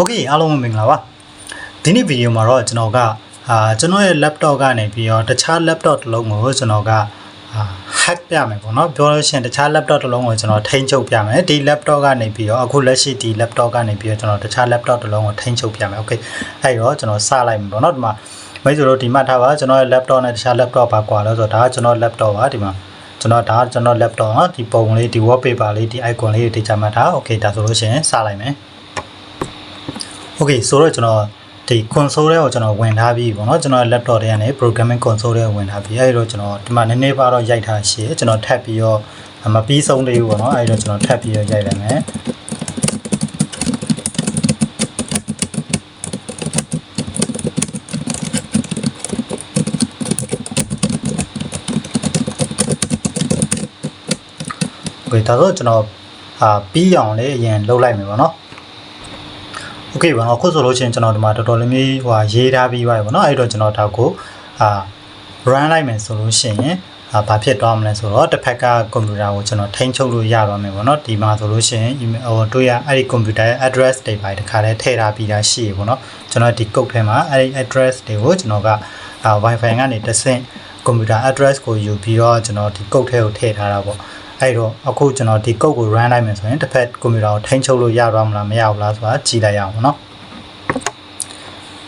ဟုတ်ကဲ့အားလုံးမင်္ဂလာပါဒီနေ့ဗီဒီယိုမှာတော့ကျွန်တော်ကအာကျွန်တော်ရဲ့ laptop ကနေပြီးတော့တခြား laptop တစ်လုံးကိုကျွန်တော်က hack ပြမယ်ပေါ့နော်ပြောလို့ရှိရင်တခြား laptop တစ်လုံးကိုကျွန်တော်ထိန်းချုပ်ပြမယ်ဒီ laptop ကနေပြီးတော့အခုလက်ရှိဒီ laptop ကနေပြီးတော့ကျွန်တော်တခြား laptop တစ်လုံးကိုထိန်းချုပ်ပြမယ် okay အဲ့တော့ကျွန်တော်စလိုက်မယ်ပေါ့နော်ဒီမှာမိတ်ဆွေတို့ဒီမှာထားပါကျွန်တော်ရဲ့ laptop နဲ့တခြား laptop ပါကွာလို့ဆိုတော့ဒါကကျွန်တော် laptop ပါဒီမှာကျွန်တော်ဒါကျွန်တော် laptop ဟာဒီပုံလေးဒီ wallpaper လေးဒီ icon လေးတွေထိချမှတ်ထား okay ဒါဆိုလို့ရှိရင်စလိုက်မယ် โอเคဆိုတော့ကျွန်တော်ဒီ console တွေကိုကျွန်တော်ဝင်ထားပြီးပေါ့နော်ကျွန်တော် laptop တွေကနေ programming console တွေဝင်ထားပြီးအဲဒီတော့ကျွန်တော်ဒီမှာနည်းနည်းပါတော့ရိုက်ထားရှေ့ကျွန်တော်ထပ်ပြီးတော့မပြီးဆုံးသေးဘူးပေါ့နော်အဲဒီတော့ကျွန်တော်ထပ်ပြီးတော့ရိုက်လိုက်မယ်โอเคဒါဆိုကျွန်တော်အာပြီးအောင်လေးအရင်လုပ်လိုက်မယ်ပေါ့နော် โอเคပါတော့ခုဆိုလို့ရှိရင်ကျွန်တော်ဒီမှာတော်တော်လေးမျိုးဟိုဟာရေးထားပြီးပါပြီပေါ့နော်အဲ့တော့ကျွန်တော်ဒါကိုအာ run လိုက်မယ်ဆိုလို့ရှိရင်အာဘာဖြစ်သွားမလဲဆိုတော့တစ်ဖက်ကကွန်ပျူတာကိုကျွန်တော်ထိန်းချုပ်လို့ရပါမယ်ပေါ့နော်ဒီမှာဆိုလို့ရှိရင် email ဟိုတွေ့ရအဲ့ဒီကွန်ပျူတာရဲ့ address တွေပါတခါတည်းထည့်ထားပြီးသားရှိရပေါ့နော်ကျွန်တော်ဒီ code ထဲမှာအဲ့ဒီ address တွေကိုကျွန်တော်ကအာ wifi ကနေတဆင့်ကွန်ပျူတာ address ကိုယူပြီးတော့ကျွန်တော်ဒီ code ထဲကိုထည့်ထားတာပေါ့ အဲ့တော့အခုကျွန်တော်ဒီ code ကို run လိုက်မယ်ဆိုရင်တစ်ဖက်ကွန်ပျူတာကိုထိန်းချုပ်လို့ရတော့မလားမရဘူးလားဆိုတာကြည့်လိုက်ရအောင်ပေါ့နော်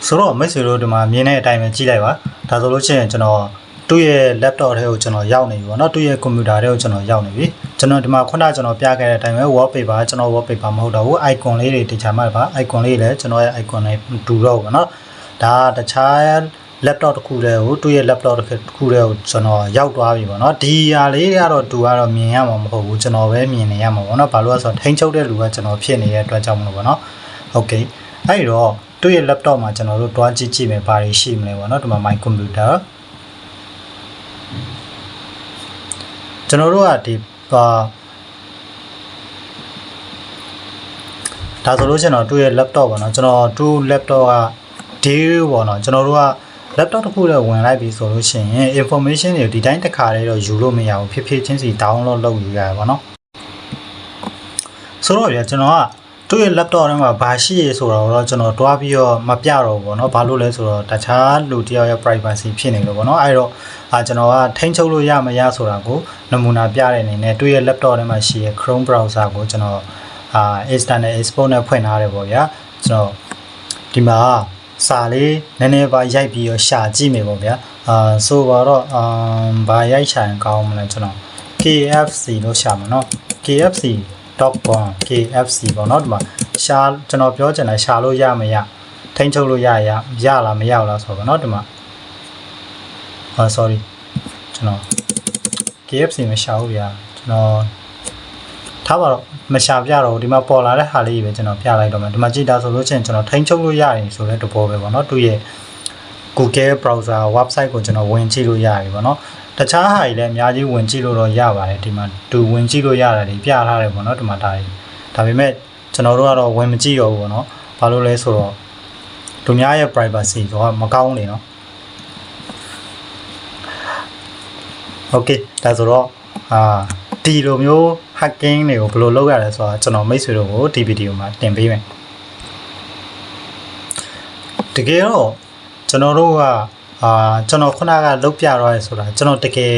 ဆိုတော့မိတ်ဆွေတို့ဒီမှာမြင်တဲ့အတိုင်းပဲကြည့်လိုက်ပါဒါဆိုလို့ရှိရင်ကျွန်တော်သူ့ရဲ့ laptop ထဲကိုကျွန်တော်ရောက်နေပြီပေါ့နော်သူ့ရဲ့ computer ထဲကိုကျွန်တော်ရောက်နေပြီကျွန်တော်ဒီမှာခုနကကျွန်တော်ပြခဲ့တဲ့အတိုင်းပဲ wallpaper ကျွန်တော် wallpaper မဟုတ်တော့ဘူး icon လေးတွေတခြားမှတ်ပါ icon လေးလည်းကျွန်တော်ရဲ့ icon နဲ့တူတော့ဘူးပေါ့နော်ဒါကတခြား laptop တစ်ခုတည်းကိုသူ့ရဲ့ laptop တစ်ခုတည်းကိုကျွန်တော်ရောက်သွားပြီပေါ့နော်ဒီဟာလေးတွေကတော့သူကတော့မြင်ရမှာမဟုတ်ဘူးကျွန်တော်ပဲမြင်နေရမှာပေါ့နော်ဘာလို့လဲဆိုတော့ထိန်းချုပ်တဲ့လူကကျွန်တော်ဖြစ်နေတဲ့အတွက်ကြောင့်မလို့ပေါ့နော် okay အဲ့ဒီတော့သူ့ရဲ့ laptop မှာကျွန်တော်တို့တွားကြည့်ကြည့်မယ်ဘာတွေရှိမလဲပေါ့နော်ဒီမှာ my computer ကျွန်တော်တို့ကဒီပါဒါဆိုလို့ရှိရင်တော့သူ့ရဲ့ laptop ပေါ့နော်ကျွန်တော်သူ့ laptop က deal ပေါ့နော်ကျွန်တော်တို့က laptop တစ်ခုတည်းဝင်လိုက်ပြီဆိုလို့ရှိရင် information တွေဒီတိုင်းတစ်ခါတည်းတော့ယူလို့မရဘူးဖြစ်ဖြစ်ချင်းစီ download လုပ်ယူရတယ်ပေါ့နော်ဆိုတော့ဗျာကျွန်တော်ကသူ့ရဲ့ laptop ထဲမှာဘာရှိရဆိုတော့တော့ကျွန်တော်တွားပြီးတော့မပြတော့ဘူးပေါ့နော်ဘာလို့လဲဆိုတော့တခြားလူတစ်ယောက်ရဲ့ privacy ဖြစ်နေလို့ပေါ့နော်အဲ့တော့အာကျွန်တော်ကထိန်းချုပ်လို့ရမရဆိုတာကိုနမူနာပြတဲ့အနေနဲ့သူ့ရဲ့ laptop ထဲမှာရှိရ Chrome browser ကိုကျွန်တော်အာ external export နဲ့ဖွင့်ထားတယ်ပေါ့ဗျာကျွန်တော်ဒီမှာ စာလေးနည်းနည်းပါရိုက်ပြီးတော့ရှာကြည့်မယ်ပေါ့ဗျာအာဆိုတော့အာဘာရိုက်ရှာရင်ကောင်းမလဲကျွန်တော် KFC လို့ရှာမှာเนาะ KFC .com KFC ပေါ့เนาะဒီမှာရှာကျွန်တော်ပြောချင်တာရှာလို့ရမရထိန်းချုပ်လို့ရရရလားမရဘူးလားဆိုတော့เนาะဒီမှာအာ sorry ကျွန်တော် KFC မရှာဘူးဗျာကျွန်တော်ထားပါတော့ မရှာပြတော့ဒီမှာပေါ်လာတဲ့ဟာလေးကြီးပဲကျွန်တော်ပြလိုက်တော့မယ်ဒီမှာကြည့်တာဆိုလို့ချင်းကျွန်တော်ထိန်းချုပ်လို့ရရင်ဆိုတဲ့သဘောပဲပေါ့နော်သူ့ရဲ့ Google browser website ကိုကျွန်တော်ဝင်ကြည့်လို့ရပြီပေါ့နော်တခြားဟာတွေလည်းအများကြီးဝင်ကြည့်လို့တော့ရပါတယ်ဒီမှာသူဝင်ကြည့်လို့ရတာတွေပြထားတယ်ပေါ့နော်ဒီမှာဒါတွေဒါပေမဲ့ကျွန်တော်တို့ကတော့ဝင်မကြည့်ရဘူးပေါ့နော်ဘာလို့လဲဆိုတော့သူများရဲ့ privacy ကမကောင်းနေနော် Okay ဒါဆိုတော့အာဒီလိုမျိုး hacking တွေကိုဘယ်လိုလုပ်ရလဲဆိုတာကျွန်တော်မိတ်ဆွေတို့ကိုဒီဗီဒီယိုမှာတင်ပေးမယ်တကယ်တော့ကျွန်တော်တို့ကအာကျွန်တော်ခုနကလုတ်ပြတော့ရဲဆိုတာကျွန်တော်တကယ်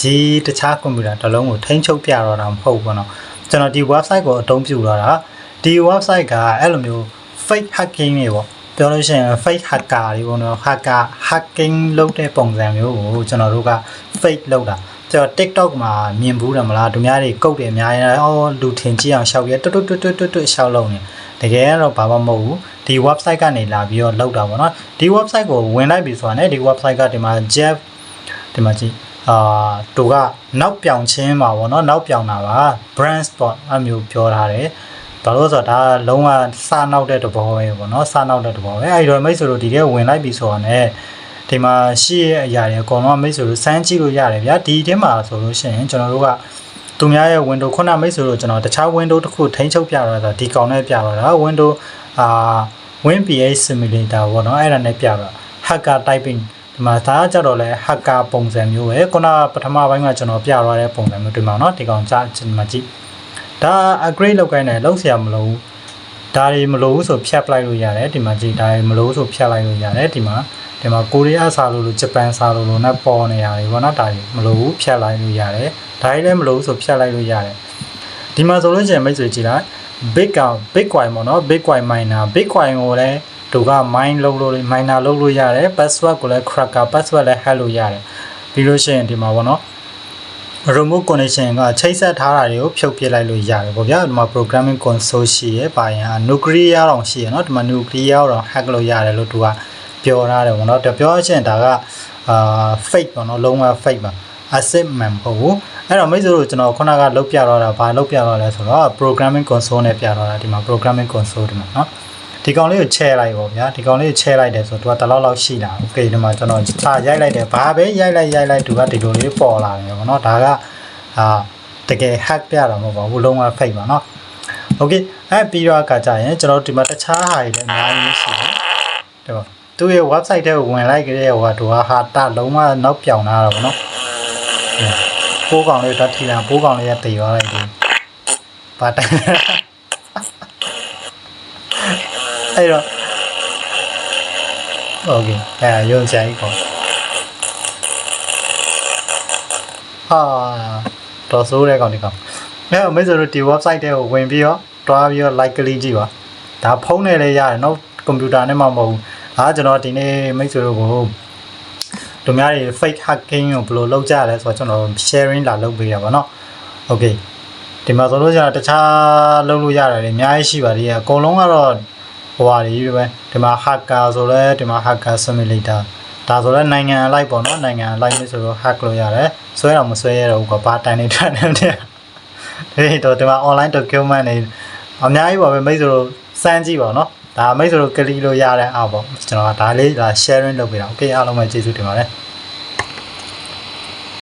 ကြီးတခြားကွန်ပျူတာတစ်လုံးကိုထိန်းချုပ်ပြတော့တာမဟုတ်ဘူးပေါ့နော်ကျွန်တော်ဒီ website ကိုအသုံးပြုတော့တာဒီ website ကအဲ့လိုမျိုး fake hacking တွေပေါ့ပြောလို့ရှိရင် fake hacker တွေပေါ့နော် hacker hacking လုပ်တဲ့ပုံစံမျိုးကိုကျွန်တော်တို့က fake လုပ်တာ ကျွန်တော် TikTok မှာမြင်ဘူးတယ်မလားသူများတွေကုတ်တယ်အများကြီးအော်လူထင်ကြည့်အောင်ရှောက်ရတွတ်တွတ်တွတ်တွတ်တွတ်ရှောက်လုံးနေတကယ်ကတော့ဘာမှမဟုတ်ဘူးဒီ website ကနေလာပြီးတော့လောက်တာပေါ့နော်ဒီ website ကိုဝင်လိုက်ပြီဆိုတာ ਨੇ ဒီ website ကဒီမှာ Jeff ဒီမှာကြည့်အာသူကနောက်ပြောင်ချင်းပါပေါ့နော်နောက်ပြောင်တာပါ brand spot အမျိုးပြောထားတယ်ဘာလို့ဆိုတော့ဒါလုံးဝစနောက်တဲ့တဘောပဲပေါ့နော်စနောက်တဲ့တဘောပဲအဲ့ဒီတော့မိတ်ဆွေတို့ဒီထဲဝင်လိုက်ပြီဆိုတာ ਨੇ ဒီမှာရှိရဲ့အရာတွေအကုန်လုံးမိတ်ဆွေတို့စမ်းကြည့်လို့ရတယ်ဗျာဒီထဲမှာဆိုလို့ရှိရင်ကျွန်တော်တို့ကသူများရဲ့ window ခုနမိတ်ဆွေတို့ကျွန်တော်တခြား window တစ်ခုထိန်းချုပ်ပြတော့ဆိုဒီကောင်နဲ့ပြတော့တာ window အာ WinPH simulator ပေါ့နော်အဲ့ဒါနဲ့ပြတော့ hacker typing ဒီမှာဒါကကြတော့လဲ hacker ပုံစံမျိုးပဲခုနပထမပိုင်းကကျွန်တော်ပြသွားတဲ့ပုံစံမျိုးဒီမှာနော်ဒီကောင်ကြာကျွန်မကြည့်ဒါ upgrade လုပ်ခိုင်းတယ်လောက်ဆရာမလိုဘူးဒါတွေမလို့ဘူးဆိုဖြတ်ပလိုက်လို့ရတယ်ဒီမှာကြည့်ဒါတွေမလို့ဘူးဆိုဖြတ်လိုက်လို့ရတယ်ဒီမှာ ဒီမှာကိုရီးယားစာလို့လို့ဂျပန်စာလို့လို့နဲ့ပေါ်နေရတယ်ဘောနော်ဒါတွေမလို့ဘူးဖြတ်လိုက်လို့ရတယ်ဒါတွေလည်းမလို့ဘူးဆိုဖြတ်လိုက်လို့ရတယ်ဒီမှာဆိုလို့ရှိရင်မိတ်ဆွေကြည့်လိုက် big က bitcoin ပေါ့နော် bitcoin miner bitcoin ကိုလည်းသူက mine လုပ်လို့ miner လုပ်လို့ရတယ် password ကိုလည်း cracker password လည်း hack လို့ရတယ်ပြီးလို့ရှိရင်ဒီမှာပေါ့နော် remote connection ကချိတ်ဆက်ထားတာတွေကိုဖြုတ်ပြလိုက်လို့ရတယ်ပေါ့ဗျာဒီမှာ programming console ရှိရပါရင် nuclear တောင်ရှိရเนาะဒီမှာ nuclear တောင် hack လုပ်ရတယ်လို့သူက ပြောထားတယ်ပေါ့เนาะပြောချင်ဒါကအာ fake ပေါ့เนาะလုံးဝ fake ပါ asset man မဟုတ်ဘူးအဲ့တော့မိတ်ဆွေတို့ကျွန်တော်ခုနကလုတ်ပြတော့တာဘာလုတ်ပြတော့လဲဆိုတော့ programming console နဲ့ပြတော့တာဒီမှာ programming console ဒီမှာเนาะဒီကောင်လေးကိုချဲလိုက်ပေါ့ဗျာဒီကောင်လေးကိုချဲလိုက်တယ်ဆိုတော့သူကတလောက်လောက်ရှိလာโอเคဒီမှာကျွန်တော်စာရိုက်လိုက်တယ်ဘာပဲရိုက်လိုက်ရိုက်လိုက်သူကဒီလိုလေးပေါ်လာတယ်ပေါ့เนาะဒါကအာတကယ် hack ပြတာမဟုတ်ပါဘူးလုံးဝ fake ပါเนาะโอเคအဲ့ပြီးတော့ကကြရင်ကျွန်တော်ဒီမှာတခြားဟာတွေလည်းအများကြီးရှိတယ်ဒီမှာ သူ့ရဲ့ website ထဲကိုဝင်လိုက်ကြတဲ့ဟိုကသူကဟာတလုံးဝနောက်ပြောင်လာတာပေါ့နော်ပိုးကောင်လေးတော့ထီလန်ပိုးကောင်လေးကတည်သွားလိုက်တယ်ဘာတအဲ့တော့ okay အဲ့ရုံချိုင်းပေါ့ဟာတော်ဆိုးတဲ့ကောင်ဒီကောင်အဲ့မိတ်ဆွေတို့ဒီ website ထဲကိုဝင်ပြီးတော့တွားပြီးတော့ likely ကြည့်ပါဒါဖုန်းနဲ့လည်းရတယ်နော်ကွန်ပျူတာနဲ့မှမဟုတ်ဘူး အာကျွန်တော်ဒီနေ့မိတ်ဆွေတို့ကိုတို့များတွေ fake hacking ကိုဘယ်လိုလုပ်ကြလဲဆိုတော့ကျွန်တော် sharing လာလုပ်ပေးရပါတော့။ Okay ဒီမှာဆိုလို့ကျွန်တော်တခြားလုပ်လို့ရတယ်အများကြီးရှိပါသေးတယ်။အကုန်လုံးကတော့ဟိုဟာတွေပဲဒီမှာ hacker ဆိုလဲဒီမှာ hacker simulator ဒါဆိုတော့နိုင်ငံအလိုက်ပေါ့နော်နိုင်ငံအလိုက်မျိုးဆိုတော့ hack လုပ်ရတယ်။ဆွဲတော့မဆွဲရတော့ဘူးကွာဘာတိုင်နေထွက်နေတဲ့။ဒီတော့ဒီမှာ online document တွေအများကြီးပါပဲမိတ်ဆွေတို့စမ်းကြည့်ပါနော်။ ဒါမိတ်ဆွေတို့ကလီလို့ရတဲ့အားပေါ့ကျွန်တော်ကဒါလေးဒါ sharing လုပ်ပေးတာ okay အားလုံးပဲကျေးဇူးတင်ပါတယ်